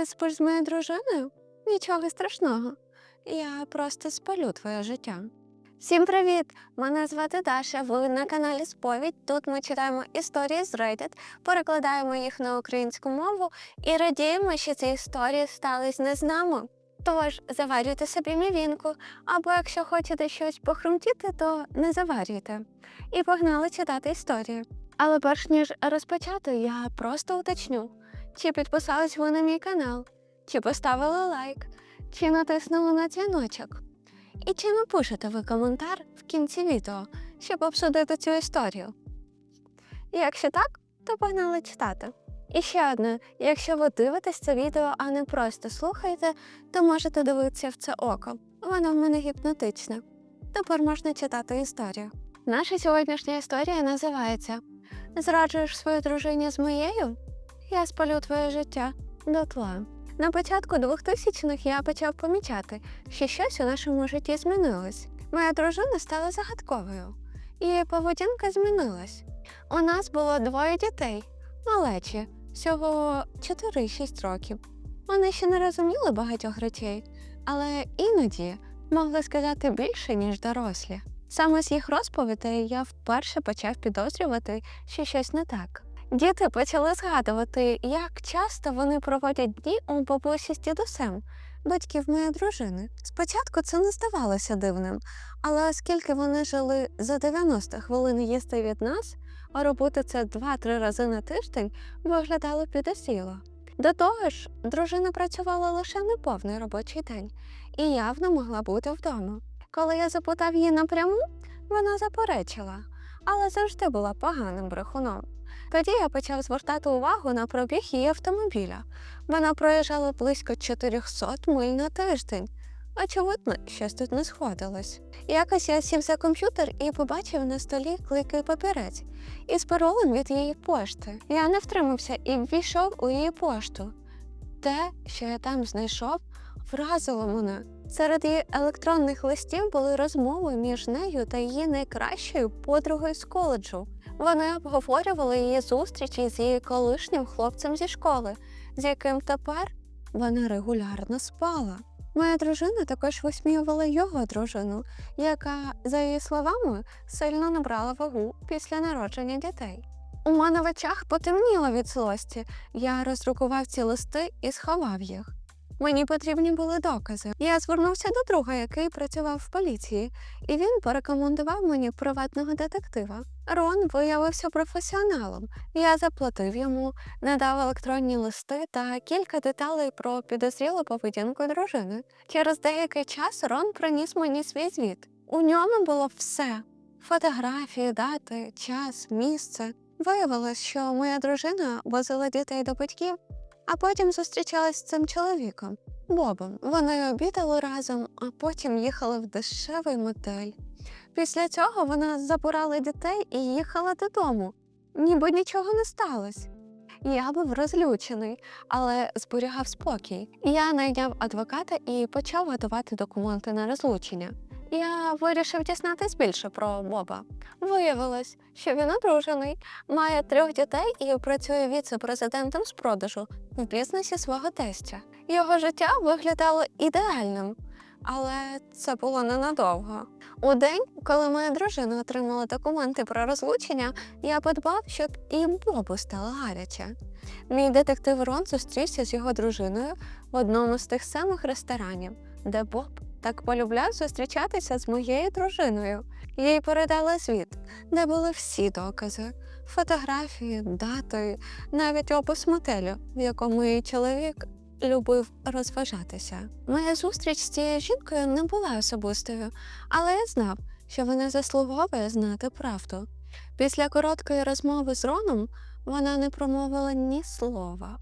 Ти спиш з моєю дружиною? Нічого страшного. Я просто спалю твоє життя. Всім привіт! Мене звати Даша. Ви на каналі Сповідь. Тут ми читаємо історії з Reddit, перекладаємо їх на українську мову і радіємо, що ці історії стались не з нами. Тож заварюйте собі мівінку, або якщо хочете щось похрумтіти, то не заварюйте. І погнали читати історію. Але перш ніж розпочати, я просто уточню, чи підписались ви на мій канал, чи поставили лайк, чи натиснули на дзвіночок. І чи напишете ви коментар в кінці відео, щоб обсудити цю історію? Якщо так, то погнали читати. І ще одне, якщо ви дивитесь це відео, а не просто слухаєте, то можете дивитися в це око. Воно в мене гіпнотичне. Тепер можна читати історію. Наша сьогоднішня історія називається Зраджуєш свою дружині з моєю? Я спалю твоє життя дотла. На початку 2000-х я почав помічати, що щось у нашому житті змінилось. Моя дружина стала загадковою, її поведінка змінилась. У нас було двоє дітей, малечі, всього 4-6 років. Вони ще не розуміли багатьох речей, але іноді могли сказати більше, ніж дорослі. Саме з їх розповідей я вперше почав підозрювати, що щось не так. Діти почали згадувати, як часто вони проводять дні у бабусі з дідусем, батьків моєї дружини. Спочатку це не здавалося дивним, але оскільки вони жили за 90 хвилин їсти від нас, а робити це 2-3 рази на тиждень виглядало підозріло. До того ж, дружина працювала лише неповний робочий день і явно могла бути вдома. Коли я запитав її напряму, вона заперечила, але завжди була поганим брехуном. Тоді я почав звертати увагу на пробіг її автомобіля. Вона проїжджала близько 400 миль на тиждень. Очевидно, щось тут не сходилось. Якось я сів за комп'ютер і побачив на столі кликий папірець із паролем від її пошти. Я не втримався і ввійшов у її пошту. Те, що я там знайшов, вразило мене. Серед її електронних листів були розмови між нею та її найкращою подругою з коледжу. Вони обговорювали її зустрічі з її колишнім хлопцем зі школи, з яким тепер вона регулярно спала. Моя дружина також висміювала його дружину, яка, за її словами, сильно набрала вагу після народження дітей. У мене в очах потемніло від злості. Я роздрукував ці листи і сховав їх. Мені потрібні були докази. Я звернувся до друга, який працював в поліції, і він порекомендував мені приватного детектива. Рон виявився професіоналом. Я заплатив йому, надав електронні листи та кілька деталей про підозрілу поведінку дружини. Через деякий час Рон приніс мені свій звіт. У ньому було все: фотографії, дати, час, місце. Виявилось, що моя дружина возила дітей до батьків а потім зустрічалась з цим чоловіком Бобом. Вони обідали разом, а потім їхали в дешевий мотель. Після цього вона забирала дітей і їхала додому, ніби нічого не сталося. Я був розлючений, але зберігав спокій. Я найняв адвоката і почав готувати документи на розлучення. Я вирішив дізнатись більше про Боба. Виявилось, що він одружений, має трьох дітей і працює віце-президентом з продажу в бізнесі свого тестя. Його життя виглядало ідеальним, але це було ненадовго. У день, коли моя дружина отримала документи про розлучення, я подбав, щоб і Бобу стало гаряче. Мій детектив Рон зустрівся з його дружиною в одному з тих самих ресторанів, де Боб так полюбляв зустрічатися з моєю дружиною. Їй передали звіт, де були всі докази, фотографії, дати, навіть опис мотелю, в якому її чоловік любив розважатися. Моя зустріч з цією жінкою не була особистою, але я знав, що вона заслуговує знати правду. Після короткої розмови з Роном вона не промовила ні слова,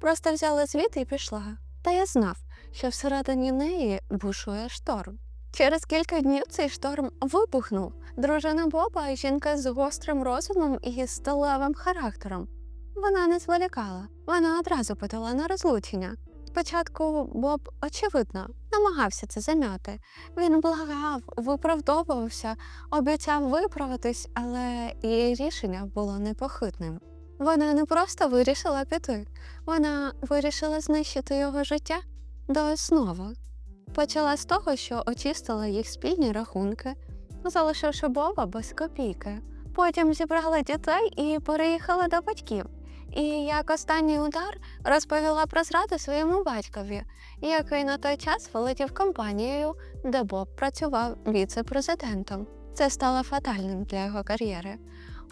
просто взяла звіт і пішла. Та я знав, що всередині неї бушує шторм. Через кілька днів цей шторм вибухнув. Дружина Боба жінка з гострим розумом і сталевим характером. Вона не зволікала, вона одразу подала на розлучення. Спочатку Боб, очевидно, намагався це зам'яти. Він благав, виправдовувався, обіцяв виправитись, але її рішення було непохитним. Вона не просто вирішила піти, вона вирішила знищити його життя до основи. Почала з того, що очистила їх спільні рахунки, залишивши Боба без копійки. Потім зібрала дітей і переїхала до батьків. І як останній удар розповіла про зраду своєму батькові, який на той час володів компанією, де Боб працював віце-президентом. Це стало фатальним для його кар'єри.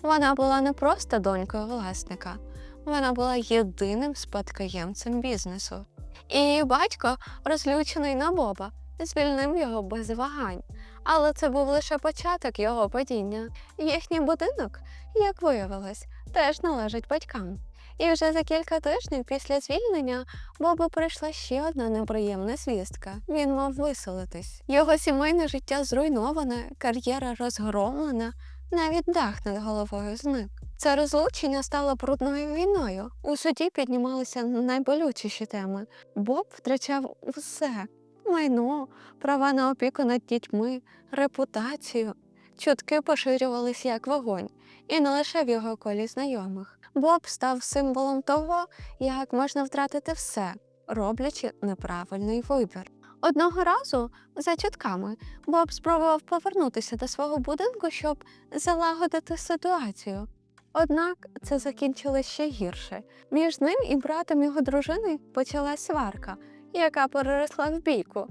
Вона була не просто донькою власника, вона була єдиним спадкоємцем бізнесу. І батько, розлючений на Боба, звільнив його без вагань. Але це був лише початок його падіння. Їхній будинок, як виявилось, теж належить батькам. І вже за кілька тижнів після звільнення Бобу прийшла ще одна неприємна звістка. Він мав виселитись. Його сімейне життя зруйноване, кар'єра розгромлена, навіть дах над головою зник. Це розлучення стало брудною війною. У суді піднімалися найболючіші теми. Боб втрачав усе: майно, права на опіку над дітьми, репутацію. Чутки поширювалися як вогонь, і не лише в його колі знайомих. Боб став символом того, як можна втратити все, роблячи неправильний вибір. Одного разу, за чутками, Боб спробував повернутися до свого будинку, щоб залагодити ситуацію. Однак це закінчилось ще гірше. Між ним і братом його дружини почалась сварка, яка переросла в бійку.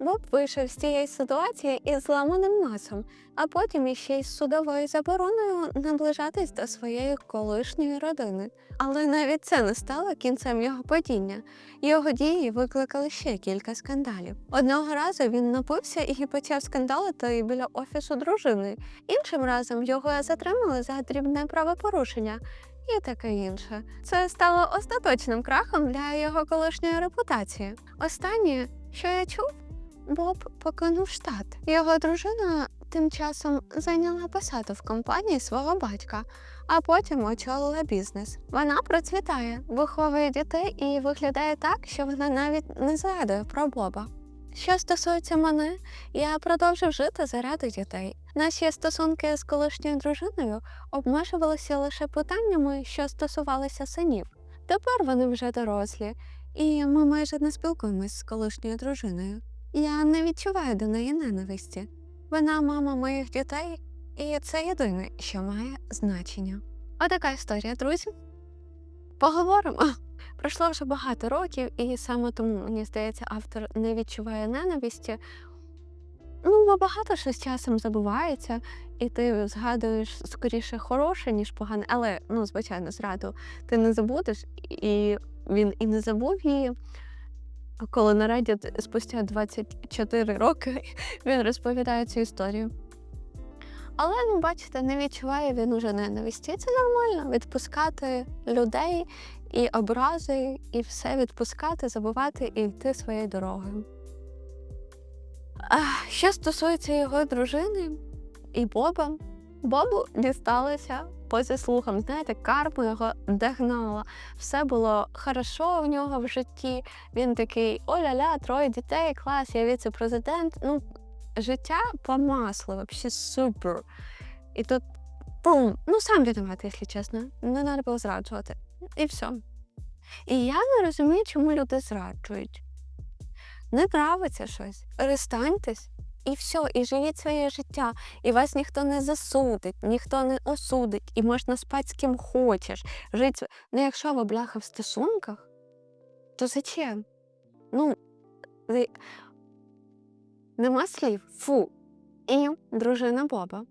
Боб вийшов з цієї ситуації із зламаним носом, а потім іще й з судовою забороною наближатись до своєї колишньої родини. Але навіть це не стало кінцем його падіння. Його дії викликали ще кілька скандалів. Одного разу він напився і почав скандалити біля офісу дружини. Іншим разом його затримали за дрібне правопорушення. І таке інше. Це стало остаточним крахом для його колишньої репутації. Останнє, що я чув, Боб покинув штат. Його дружина тим часом зайняла посаду в компанії свого батька, а потім очолила бізнес. Вона процвітає, виховує дітей і виглядає так, що вона навіть не згадує про Боба. Що стосується мене, я продовжив жити заради дітей. Наші стосунки з колишньою дружиною обмежувалися лише питаннями, що стосувалися синів. Тепер вони вже дорослі, і ми майже не спілкуємось з колишньою дружиною. Я не відчуваю до неї ненависті. Вона мама моїх дітей, і це єдине, що має значення. Отака історія, друзі. Поговоримо. Пройшло вже багато років, і саме тому, мені здається, автор не відчуває ненависті. Ну, бо багато що з часом забувається, і ти згадуєш скоріше хороше, ніж погане, але, ну, звичайно, зраду ти не забудеш, і він і не забув її. А Коли на Reddit спустя 24 роки він розповідає цю історію. Але, ну, бачите, не відчуває він уже ненависті. Це нормально відпускати людей і образи, і все відпускати, забувати і йти своєю дорогою. Що стосується його дружини і Боба, Бобу дісталося по заслугам. Знаєте, карма його догнала. Все було хорошо в нього в житті. Він такий: оля-ля, троє дітей, клас, я віце-президент. Ну, життя по маслу, взагалі супер. І тут пум, ну сам винуватий, якщо чесно. Не треба було зраджувати. І все. І я не розумію, чому люди зраджують. Не нравиться щось. Перестаньтесь. І все, і живіть своє життя, і вас ніхто не засудить, ніхто не осудить, і можна спати з ким хочеш. Жити. Ну, якщо ви бляха в стосунках, то зачем? Ну, нема слів. Фу. І дружина Боба.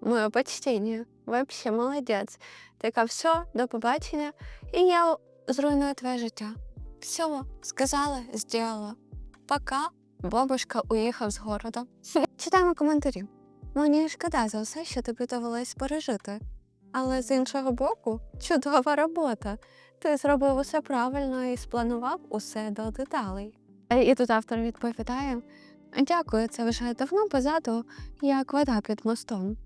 Моє почтення. Вообще молодець. Така, все, до побачення. І я зруйную твоє життя. Все, сказала, зробила. Пока. Бабушка уїхав з города. Читаємо коментарі. Мені шкода за все, що тобі довелось пережити. Але з іншого боку, чудова робота. Ти зробив усе правильно і спланував усе до деталей. Е, І тут автор відповідає: Дякую, це вже давно позаду, як вода під мостом.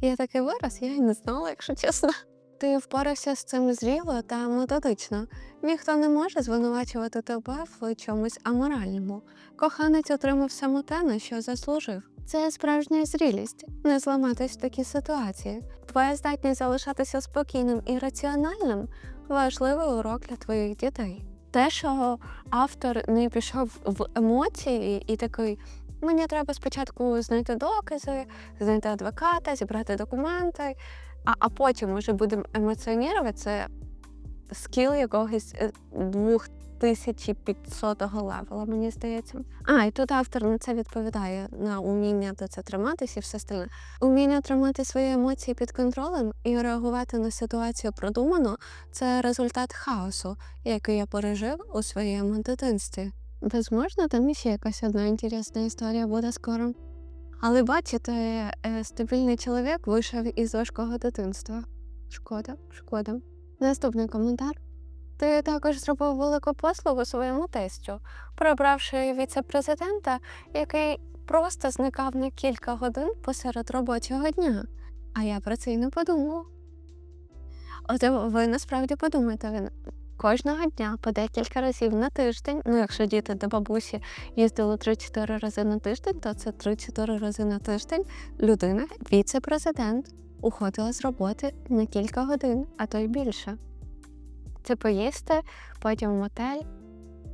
Я такий вираз, я й не знала, якщо чесно. Ти впорався з цим зріло та методично. Ніхто не може звинувачувати тебе в чомусь аморальному. Коханець отримав саме те, на що заслужив. Це справжня зрілість не зламатись в такій ситуації. Твоя здатність залишатися спокійним і раціональним важливий урок для твоїх дітей. Те, що автор не пішов в емоції і такий. Мені треба спочатку знайти докази, знайти адвоката, зібрати документи, а, а потім вже будемо емоціонувати. Це скіл якогось е, 2500-го левела, мені здається. А, і тут автор на це відповідає на уміння до це триматися і все остальне. Уміння тримати свої емоції під контролем і реагувати на ситуацію продумано це результат хаосу, який я пережив у своєму дитинстві. Возможно, там ще якась одна інтересна історія буде скоро. Але бачите, е, стабільний чоловік вийшов із важкого дитинства. Шкода, шкода. Наступний коментар. Ти також зробив велику послугу своєму тестю, прибравши віце-президента, який просто зникав на кілька годин посеред робочого дня. А я про це й не подумала. От ви насправді подумайте, він кожного дня по декілька разів на тиждень. Ну, якщо діти до бабусі їздили 3-4 рази на тиждень, то це 3-4 рази на тиждень людина, віце-президент, уходила з роботи на кілька годин, а то й більше. Це поїсти, потім в мотель.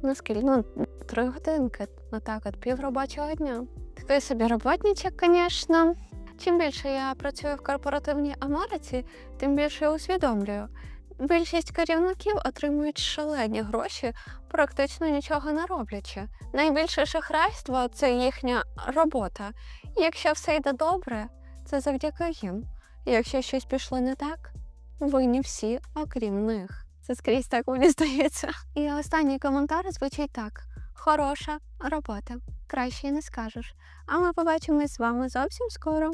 Ну, скільки? Ну, три годинки. Отак, от пів робочого дня. Такий собі роботничок, звісно. Чим більше я працюю в корпоративній Америці, тим більше я усвідомлюю. Більшість керівників отримують шалені гроші, практично нічого не роблячи. Найбільше шахрайство це їхня робота. І якщо все йде добре, це завдяки їм. Якщо щось пішло не так, винні всі, окрім них. Це скрізь так мені здається. І останній коментар звучить так: хороша робота. Краще не скажеш. А ми побачимось з вами зовсім скоро.